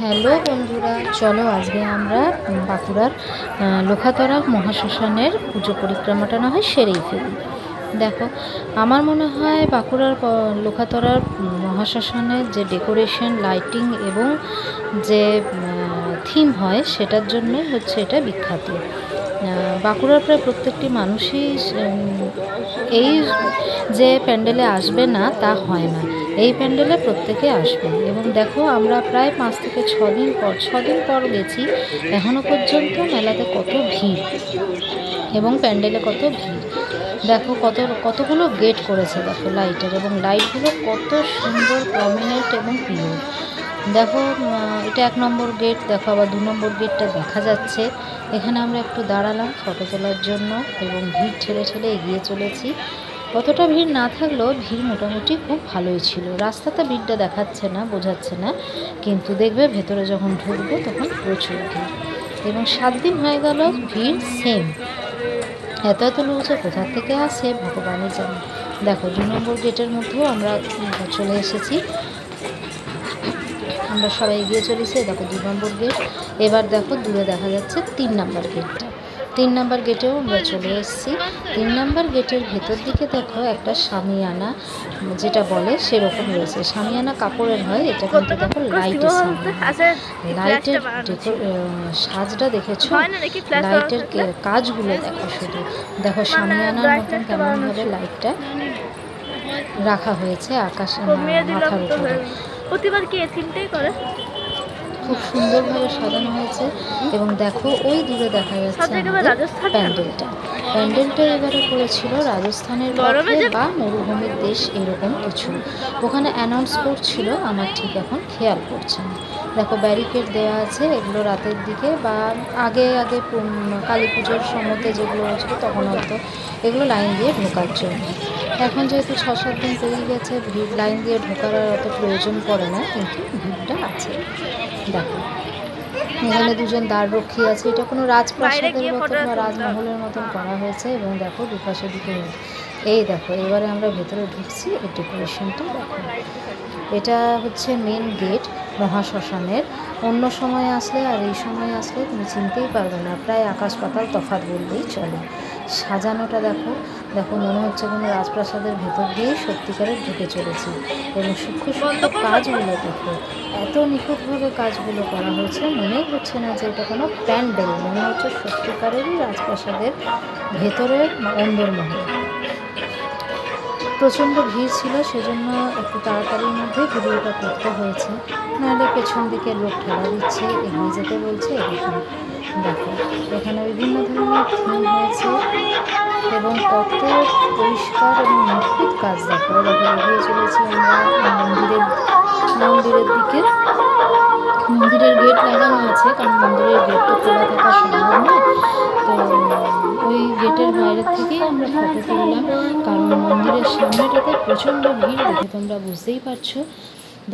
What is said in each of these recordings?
Hello বন্ধুরা, চলো আজকে আমরা বাঁকুড়ার লোখাতরা মহাশ্মশানের পুজো পরিক্রমাটা না হয় সেরেই ফেলি। দেখো, আমার মনে হয় বাঁকুড়ার লোখাতরার মহাশ্মশানের যে ডেকোরেশন, লাইটিং এবং যে থিম হয় সেটার জন্যই হচ্ছে এটা বিখ্যাত। বাঁকুড়ার প্রায় প্রত্যেকটি মানুষই এই যে প্যান্ডেলে আসবে না, তা হয় না। এই প্যান্ডেলে প্রত্যেকে আসবে। এবং দেখো, আমরা প্রায় পাঁচ থেকে ছ দিন পর, ছ দিন পর গেছি এখনও পর্যন্ত মেলাতে কত ভিড় এবং প্যান্ডেলে কত ভিড়। দেখো, কত, কতগুলো গেট করেছে, দেখো, লাইটের এবং লাইটগুলো কত সুন্দর প্রমিনেন্ট এবং পিওর দেখো এটা এক নম্বর গেট দেখো আবার দু নম্বর গেটটা দেখা যাচ্ছে। এখানে আমরা একটু দাঁড়ালাম ফটো তোলার জন্য এবং ভিড় ঠেলে ঠেলে এগিয়ে চলেছি। কতটা ভিড় না থাকলেও ভিড় মোটামুটি খুব ভালোই ছিল। রাস্তাতে ভিড়টা দেখাচ্ছে না, বোঝাচ্ছে না, কিন্তু দেখবে ভেতরে যখন ঢুকবো তখন প্রচুর ভিড়। এবং সাত দিন হয়ে গেল ভিড় সেম এত এত লোক যে কোথা থেকে আসে, ভগবানই জানে। দেখো, দু নম্বর গেটের মধ্যেও আমরা চলে এসেছি। আমরা সবাই এগিয়ে চলেছি দেখো দু নম্বর গেট এবার দেখো দূরে দেখা যাচ্ছে তিন নম্বর গেটটা তিন নম্বর গেটেও আমরা চলে এসেছি। তিন নম্বর গেটের ভেতর দিকে দেখো একটা সামিয়ানা যেটা বলে সেরকম রয়েছে। সামিয়ানা কাপড়ের হয় এটা কিন্তু দেখো লাইটের লাইটের সাজটা দেখেছ? লাইটের কাজগুলো দেখো শুধু। দেখো সামিয়ানার মতন কেমনভাবে লাইটটা রাখা হয়েছে আকাশ মাথার উপরে। প্রতিবার কি এই থিমটাই করে? খুব সুন্দরভাবে সাজানো হয়েছে এবং দেখো ওই দূরে দেখা যাচ্ছে প্যান্ডেলটা। প্যান্ডেলটা এবারে করেছিল রাজস্থানের বা মরুভূমির দেশ এরকম কিছু। ওখানে অ্যানাউন্স করছিল আমার ঠিক এখন খেয়াল করছে না। দেখো ব্যারিকেড দেওয়া আছে এগুলো রাতের দিকে বা আগে আগে কালী পুজোর সময়তে যেগুলো হয়েছিল তখন হয়তো এগুলো লাইন দিয়ে ঢোকার জন্য। এখন যেহেতু ছ সাত দিন পেরিয়ে গেছে ভিড় লাইন দিয়ে ঢোকার আর অত প্রয়োজন পড়ে না কিন্তু ভিড়টা আছে। দেখো এখানে দুজন দ্বাররক্ষী আছে। এটা কোনো রাজপ্রাসাদের মতন বা রাজমহলের মতন করা হয়েছে এবং দেখো দুপাশে দুটো। এই দেখো এবারে আমরা ভেতরে ঢুকছি এই ডেকোরেশনটা দেখো। এটা হচ্ছে মেন গেট মহাশ্মশানের। অন্য সময় আসলে আর এই সময় আসলে তুমি চিনতেই পারবে না। প্রায় আকাশ পাতাল তফাৎ বললেই চলে। সাজানোটা দেখো দেখো মনে হচ্ছে কোনো রাজপ্রাসাদের ভেতর দিয়েই সত্যিকারের ঢুকে চলেছি। এবং সূক্ষ্ম সূক্ষ্ম কাজগুলো দেখো। এত নিখুঁতভাবে কাজগুলো করা হয়েছে, মনেই হচ্ছে না যে এটা কোনো প্যান্ডেল। মনে হচ্ছে সত্যিকারেরই রাজপ্রাসাদের ভেতরের অন্দরমহল। প্রচণ্ড ভিড় ছিল, সেজন্য একটু তাড়াতাড়ির মধ্যে ভিডিওটা করতে হয়েছে। নাহলে পেছন দিকে লোক ঠেলা দিচ্ছে, এগিয়ে যেতে বলছে, এরকম দেখো। এখানে বিভিন্ন ধরনের থিম হয়েছে এবং কত পরিষ্কার এবং নিখুঁত কাজ দেখো। দেখো এগিয়ে চলেছি আমরা মন্দিরের মন্দিরের দিকে। মন্দিরের গেট লাগানো আছে, কারণ মন্দিরের গেট তো খোলা থাকা সম্ভব নয়। তো ওই গেটের বাইরের থেকেই আমরা ফটো তুললাম। কারণ মন্দিরের সামনেটাতে প্রচণ্ড ভিড় দেখে তোমরা বুঝতেই পারছ।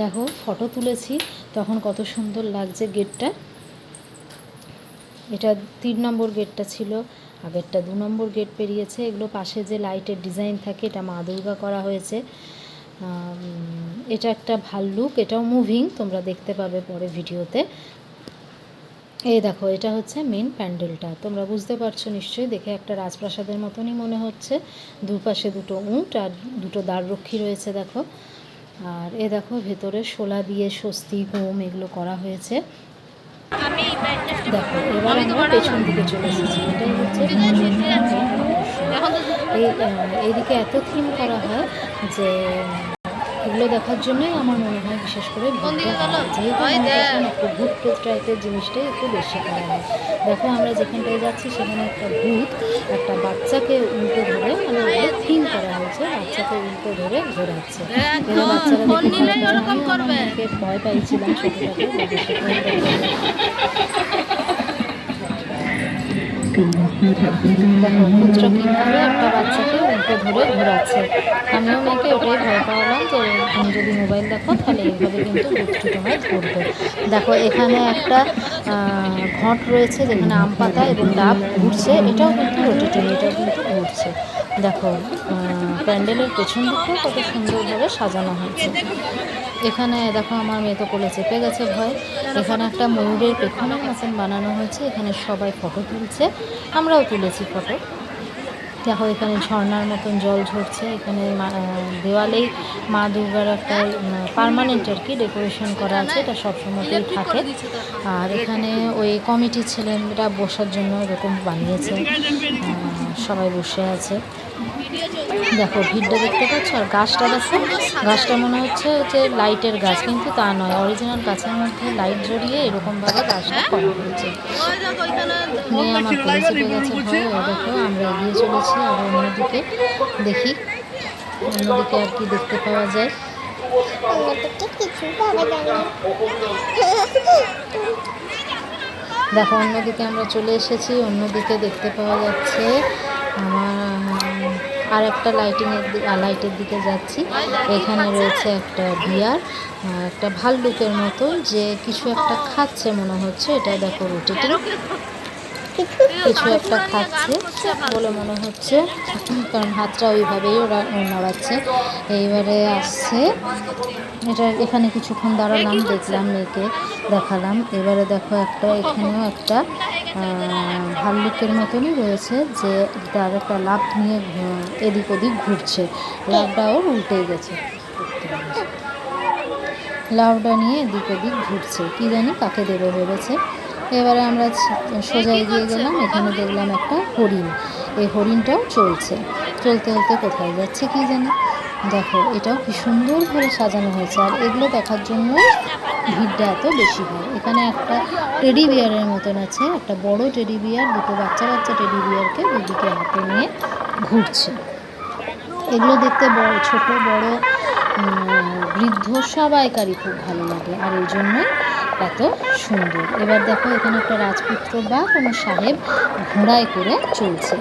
দেখো ফটো তুলেছি। তখন কত সুন্দর লাগছে গেটটা। এটা তিন নম্বর গেটটা ছিল। আগেরটা দু নম্বর গেট পেরিয়েছে। এগুলো পাশে যে লাইটের ডিজাইন থাকে, এটা মা দুর্গা করা হয়েছে। এটা একটা ভাল্লুক এটাও মুভিং তোমরা দেখতে পাবে পরে ভিডিওতে। এই দেখো এটা হচ্ছে মেন প্যান্ডেলটা। তোমরা বুঝতে পারছ নিশ্চয়ই দেখে একটা রাজপ্রাসাদের মতনই মনে হচ্ছে। দুপাশে দুটো উঁট আর দুটো দ্বাররক্ষী রয়েছে দেখো। আর এ দেখো ভেতরে শোলা দিয়ে স্বস্তি হোম এগুলো করা হয়েছে। দেখো এবার আমরা পেছন দিকে চলে এসেছি। এটাই হচ্ছে এই এইদিকে এত থিম করা হয় যে এগুলো দেখার জন্যই আমার মনে হয় বিশেষ করে। যেহেতু ভূত প্রেত টাইপের জিনিসটাই একটু বেশি করা হয় দেখো আমরা যেখানটায় যাচ্ছি সেখানে একটা ভূত একটা বাচ্চাকে উল্টো ধরে মানে থিম করা হয়েছে বাচ্চাকে উল্টো ধরে ঘোরাচ্ছে। এবার বাচ্চারা দেখে ভয় পাইছিলাম ছোটোটাকে একটা বাচ্চাকে উল্টো ধরে ঘোরাচ্ছে আমিও মেয়েকে ওটাই ভয় পাওয়ালাম যে, তুমি যদি মোবাইল দেখো, তাহলে এইভাবে কিন্তু বুকটি তোমায় ধরবে দেখো, এখানে একটা ঘট রয়েছে যেখানে আম পাতা এবং ডাব ঘুরছে এটাও কিন্তু রোটেটিং, এটাও কিন্তু ঘুরছে দেখো প্যান্ডেলের পেছন দিকটাও কত সুন্দরভাবে সাজানো হয়েছে। এখানে দেখো, আমার মেয়ে তো কোলে চেপে গেছে ভয়। এখানে একটা ময়ূরের পেখমের মতন বানানো হয়েছে। এখানে সবাই ফটো তুলছে। আমরাও তুলেছি ফটো। দেখো এখানে ঝর্ণার মতন জল ঝরছে। এখানে দেওয়ালেই মা দুর্গার একটা পারমানেন্ট আর কি ডেকোরেশন করা আছে এটা সবসময়তেই থাকে। আর এখানে ওই কমিটির ছেলেরা বসার জন্য এরকম বানিয়েছে। সবাই বসে আছে। দেখো ভিড়টা দেখতে পাচ্ছ? আর গাছটা দেখো গাছটা মনে হচ্ছে যে লাইটের গাছ কিন্তু তা নয়। অরিজিনাল গাছের মধ্যে লাইট জড়িয়ে এরকমভাবে গাছটা করা হয়েছে। মেয়ে আমার চেপে গেছে। ভয় দেখো আমরা এগিয়ে চলেছি আর অন্যদিকে দেখি। অন্যদিকে আর কি দেখতে পাওয়া যায়। দেখো অন্যদিকে আমরা চলে এসেছি অন্যদিকে দেখতে পাওয়া যাচ্ছে আমার আর একটা লাইটিংয়ের লাইটের দিকে যাচ্ছি। এখানে রয়েছে একটা বিয়ার একটা ভাল্লুকের মতো যে কিছু একটা খাচ্ছে মনে হচ্ছে এটা দেখো রুটিটি কিছু একটা খাচ্ছে বলে মনে হচ্ছে, কারণ হাতটা ওইভাবেই ওরা নড়াচ্ছে। এইবারে আসছে, এটা এখানে কিছুক্ষণ দাঁড়ালাম, দেখলাম মেয়েকে দেখালাম। এবারে দেখো একটা, এখানেও একটা ভাল্লুকের মতনই রয়েছে যে তার একটা লাভ নিয়ে এদিক ওদিক ঘুরছে। লাভটা ওর উল্টে গেছে। লাউডা নিয়ে এদিক ওদিক ঘুরছে। কী জানি কাকে দেবে ভেবেছে। এবারে আমরা সোজা এগিয়ে গেলাম। এখানে দেখলাম একটা হরিণ। এই হরিণটাও চলছে। চলতে চলতে কোথায় যাচ্ছে কি জানি। দেখো, এটাও কি সুন্দর সুন্দরভাবে সাজানো হয়েছে। আর এগুলো দেখার জন্য ভিড়টা এত বেশি হয়। এখানে একটা টেডি বিয়ারের মতন আছে, একটা বড় টেডি বিয়ার দুটো বাচ্চা বাচ্চা টেডি বিয়ারকে দুদিকে হাতে নিয়ে ঘুরছে। এগুলো দেখতে বড় ছোট, বড় বৃদ্ধ সবাইকারই খুব ভালো লাগে। আর এই জন্যই এত সুন্দর। এবার দেখো, এখানে একটা রাজপুত্র বা কোনো সাহেব ঘোড়ায় করে চলছে।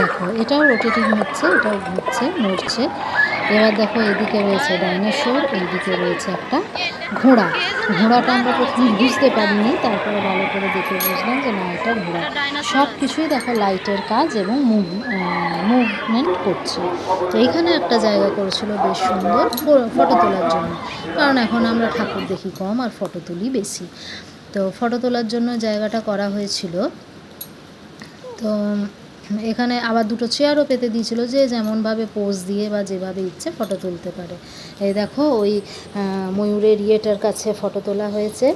দেখো, এটাও রোটেটিং হচ্ছে, এটাও ঘুরছে, নড়ছে। এবার দেখো, এদিকে রয়েছে ডাইনোসর এইদিকে রয়েছে একটা ঘোড়া। ঘোড়াটা আমরা প্রথমে বুঝতে পারিনি, তারপরে ভালো করে দেখে বুঝলাম যে না, এটা ঘোড়া। সব কিছুই দেখো লাইটের কাজ এবং মুভ মুভমেন্ট করছে। তো এইখানে একটা জায়গা করেছিল বেশ সুন্দর ফটো তোলার জন্য। কারণ এখন আমরা ঠাকুর দেখি কম আর ফটো তুলি বেশি। তো ফটো তোলার জন্য জায়গাটা করা হয়েছিল। তো এখানে আবার দুটো চেয়ারও পেতে দিয়েছিল যে যেমনভাবে পোজ দিয়ে বা যেভাবে ইচ্ছে ফটো তুলতে পারে। এই দেখো, ওই ময়ূরের ইয়েটার কাছে ফটো তোলা হয়েছে।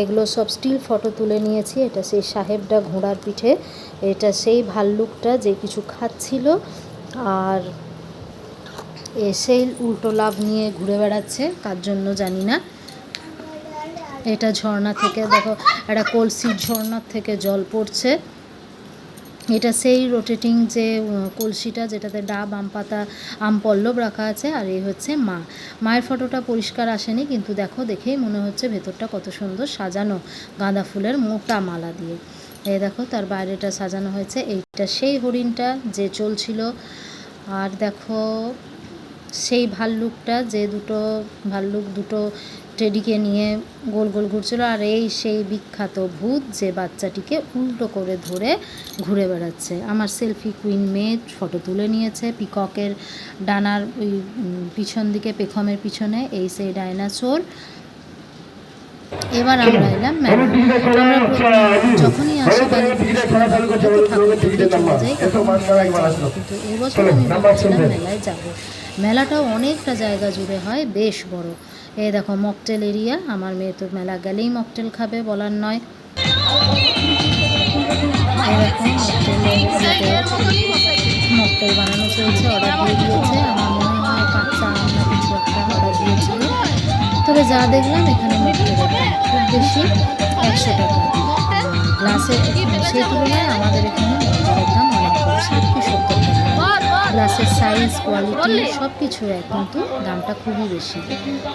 এগুলো সব স্টিল ফটো তুলে নিয়েছি। এটা সেই সাহেবটা ঘোড়ার পিঠে। এটা সেই ভাল্লুকটা যে কিছু খাচ্ছিল। আর সেই উল্টো লাভ নিয়ে ঘুরে বেড়াচ্ছে কার জন্য জানি না। এটা ঝর্ণা থেকে, দেখো, একটা কলসির ঝর্ণার থেকে জল পড়ছে। এটা সেই রোটেটিং যে কলসিটা যেটাতে ডাব আম পাতা, আম, পল্লব রাখা আছে আর এই হচ্ছে মা। মায়ের ফটোটা পরিষ্কার আসেনি, কিন্তু দেখো, দেখেই মনে হচ্ছে ভেতরটা কত সুন্দর সাজানো গাঁদা ফুলের মোটা মালা দিয়ে। এই দেখো, তার বাইরেটা সাজানো হয়েছে, এইটা সেই হরিণটা যে চলছিল। আর দেখো, সেই ভাল্লুকটা যে দুটো ভাল্লুক দুটো টেডিকে নিয়ে গোল গোল ঘুরছিল আর এই সেই বিখ্যাত ভূত যে বাচ্চাটিকে উল্টো করে ধরে ঘুরে বেড়াচ্ছে। আমার সেলফি কুইন মেয়ে ফটো তুলে নিয়েছে পিককের ডানার ওই পিছন দিকে পেখমের পিছনে এই সেই ডাইনাসোর। এবার আমরা এলাম যখনই আসি বাড়ির ঠাকুর দেখতে চলে যাই। কিন্তু এবছর আমি ভাবছিলাম মেলায় যাব। মেলাটাও অনেকটা জায়গা জুড়ে হয় বেশ বড়। এই দেখো মকটেল এরিয়া আমার মেয়ে তো মেলা গেলেই মকটেল খাবে, বলার নয়। মকটেল বানানো চলছে অর্ডার দিয়ে দিয়েছে। আমার মনে হয় কাঁচা আম কিছু একটা অর্ডার দিয়েছিল। তবে যা দেখলাম, এখানে মকটেলের খুব বেশি, একশো টাকা। গ্লাসে সেই তুলনায় আমাদের এখানে মকটেলের দাম অনেক কম ষাট কি সত্তর টাকা। গ্লাসের সাইজ কোয়ালিটি সব কিছু এক, কিন্তু দামটা খুবই বেশি।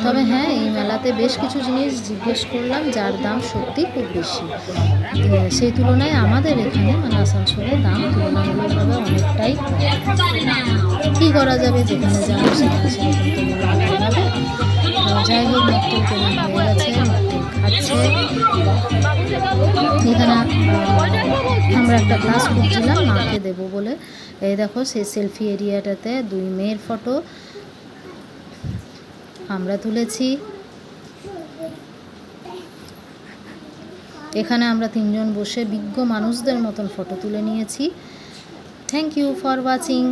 তবে হ্যাঁ এই মেলাতে বেশ কিছু জিনিস জিজ্ঞেস করলাম যার দাম সত্যি খুব বেশি। সেই তুলনায় আমাদের এখানে মানে আসানসোলের দাম তুলনামূলকভাবে অনেকটাই। কী করা যাবে যেখানে যাব সেখানে সেরকম যাই হোক মকটেল কেনা হয়ে গেছে। এখানে আহ, আমরা একটা গ্লাস খুঁজছিলাম মাকে দেবো বলে। এই দেখো সেই সেলফি এরিয়াটাতে দুই মেয়ের ফটো আমরা তুলেছি। এখানে আমরা তিনজন বসে বিজ্ঞ মানুষদের মতন ফটো তুলে নিয়েছি। Thank you for watching